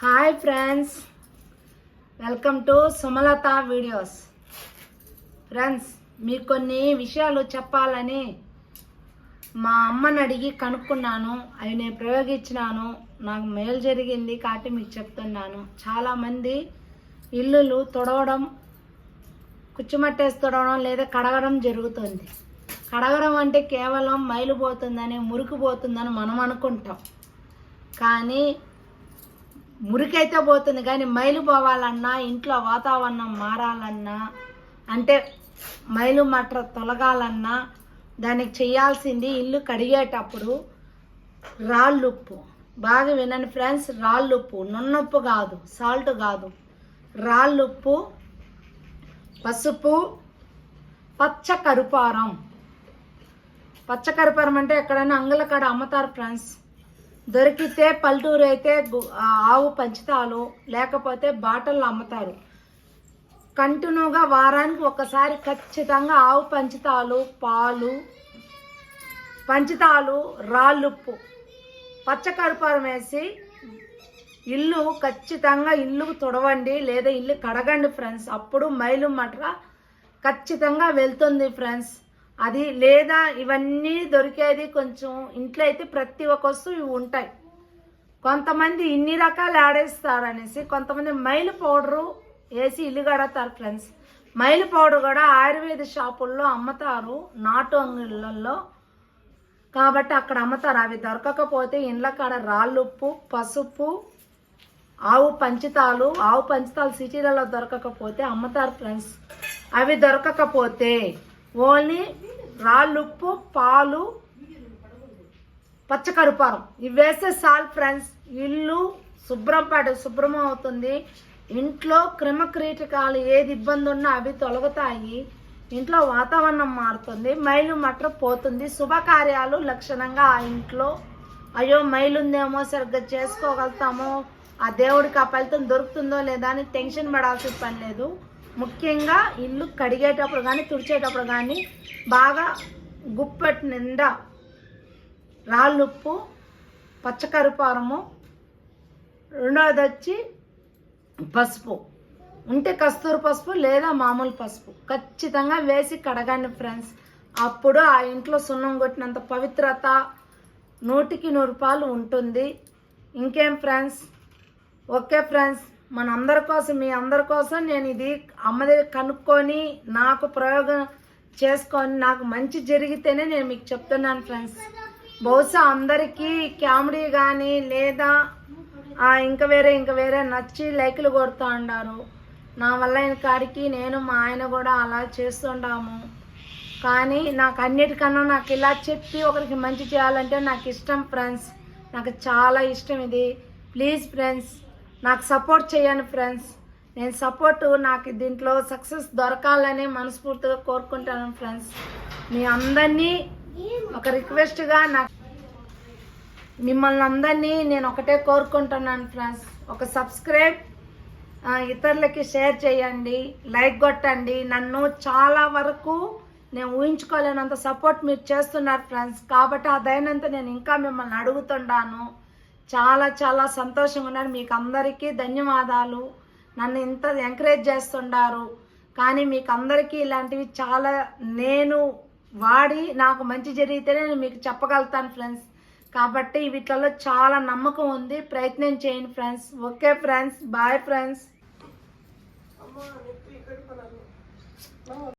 Hi friends. Welcome to Sumalatha videos. Friends మీకు కొన్ని విషయాలు చెప్పాలని మా అమ్మని అడిగి కనుక్కున్నాను. అవి నేను ప్రయోగించినాను. నాకు మేలు జరిగింది కాబట్టి మీకు చెప్తున్నాను. చాలామంది ఇల్లులు తొడవడం కుచ్చుమట్టేసి తొడవడం లేదా కడగడం జరుగుతుంది. కడగడం అంటే కేవలం మైలు పోతుందని మురికి పోతుందని మనం అనుకుంటాం. కానీ మురికైతే పోతుంది కానీ మైలు పోవాలన్నా ఇంట్లో వాతావరణం మారాలన్నా అంటే మైలు మట్ర తొలగాలన్నా దానికి చేయాల్సింది ఇల్లు కడిగేటప్పుడు రాళ్ళుప్పు. బాగా వినండి ఫ్రెండ్స్ రాళ్ళుప్పు. నున్నప్పు కాదు సాల్ట్ కాదు. రాళ్ళుప్పు పసుపు పచ్చ కరుపారం. పచ్చ కరుపారం అంటే ఎక్కడైనా అంగుల కాడ అమ్ముతారు ఫ్రెండ్స్. దొరికితే పల్లెటూరు అయితే ఆవు పంచుతాలు లేకపోతే బాటల్లో అమ్ముతారు. కంటిన్యూగా వారానికి ఒకసారి ఖచ్చితంగా ఆవు పంచుతాలు పాలు పంచుతాలు రాళ్ళుప్పు పచ్చకర్పూరం వేసి ఇల్లు ఖచ్చితంగా ఇల్లు తుడవండి లేదా ఇల్లు కడగండి ఫ్రెండ్స్. అప్పుడు మైలు మట్ర ఖచ్చితంగా వెళ్తుంది ఫ్రెండ్స్. అది లేదా ఇవన్నీ దొరికేది కొంచెం ఇంట్లో అయితే ప్రతి ఒక్క వస్తువు ఇవి ఉంటాయి. కొంతమంది ఇన్ని రకాలు ఆడేస్తారు అనేసి కొంతమంది మైలు పౌడరు వేసి ఇల్లు కడతారు ఫ్రెండ్స్ మైలు పౌడర్ కూడా ఆయుర్వేద షాపుల్లో అమ్ముతారు నాటు అంగిళ్ళల్లో. కాబట్టి అక్కడ అమ్ముతారు. అవి దొరకకపోతే ఇండ్ల కాడ రాళ్ళుప్పు పసుపు ఆవు పంచితాలు ఆవు పంచితాలు సిటీలలో దొరకకపోతే అమ్ముతారు ఫ్రెండ్స్ అవి దొరకకపోతే ఓన్లీ రాళ్ళుప్పు పాలు పచ్చకరుపారం ఇవి వేస్తే సాల్ ఫ్రెండ్స్ ఇల్లు శుభ్రం పాటు శుభ్రం అవుతుంది. ఇంట్లో క్రిమక్రీటకాలు ఏది ఇబ్బంది ఉన్నా అవి తొలగుతాయి. ఇంట్లో వాతావరణం మారుతుంది. మైలు మట్ర పోతుంది. శుభకార్యాలు లక్షణంగా ఆ ఇంట్లో. అయ్యో మైలు ఉందేమో సరిగ్గా చేసుకోగలుగుతామో. ఆ దేవుడికి ఆ ఫలితం దొరుకుతుందో లేదా అని టెన్షన్ పడాల్సిన పని లేదు. ముఖ్యంగా ఇల్లు కడిగేటప్పుడు కానీ తుడిచేటప్పుడు కానీ బాగా గుప్పెట్ నిండా రాళ్ళుప్పు పచ్చకరిపారము రెండవది వచ్చి పసుపు. ఉంటే కస్తూరి పసుపు లేదా మామూలు పసుపు. ఖచ్చితంగా వేసి కడగండి ఫ్రెండ్స్. అప్పుడు ఆ ఇంట్లో సున్నం కొట్టినంత పవిత్రత నూటికి నూరు రూపాయలు ఉంటుంది. ఇంకేం ఫ్రెండ్స్? Okay friends. మన అందరి కోసం మీ అందరి కోసం నేను ఇది అమ్మ దగ్గర కనుక్కొని నాకు ప్రయోగం చేసుకొని నాకు మంచి జరిగితేనే నేను మీకు చెప్తున్నాను ఫ్రెండ్స్ బహుశా అందరికీ కామెడీ కానీ లేదా ఇంకా వేరే ఇంకా వేరే నచ్చి లైకులు కొడుతూ ఉండారు. నా వల్ల ఆయన కాడికి నేను మా ఆయన కూడా అలా చేస్తుంటాము. కానీ నాకు అన్నిటికన్నా నాకు ఇలా చెప్పి ఒకరికి మంచి చేయాలంటే నాకు ఇష్టం ఫ్రెండ్స్ నాకు చాలా ఇష్టం ఇది. ప్లీజ్ ఫ్రెండ్స్ నాకు సపోర్ట్ చేయండి ఫ్రెండ్స్ నేను సపోర్టు నాకు దీంట్లో సక్సెస్ దొరకాలని మనస్ఫూర్తిగా కోరుకుంటాను ఫ్రెండ్స్ మీ అందరినీ ఒక రిక్వెస్ట్గా నాకు మిమ్మల్ని అందరినీ నేను ఒకటే కోరుకుంటున్నాను ఫ్రెండ్స్ ఒక సబ్స్క్రైబ్ ఇతరులకి షేర్ చేయండి లైక్ కొట్టండి. నన్ను చాలా వరకు నేను ఊహించుకోలేనంత సపోర్ట్ మీరు చేస్తున్నారు ఫ్రెండ్స్ కాబట్టి ఆ దయనంతా నేను ఇంకా మిమ్మల్ని అడుగుతున్నాను చాలా చాలా సంతోషంగా ఉన్నాను మీకు అందరికీ ధన్యవాదాలు. నన్ను ఇంత ఎంకరేజ్ చేస్తుండారు. కానీ మీకు అందరికీ ఇలాంటివి చాలా నేను వాడి నాకు మంచి జరిగితేనే నేను మీకు చెప్పగలుగుతాను ఫ్రెండ్స్. కాబట్టి వీటిలో చాలా నమ్మకం ఉంది. ప్రయత్నం చేయండి friends. Okay friends. Bye friends.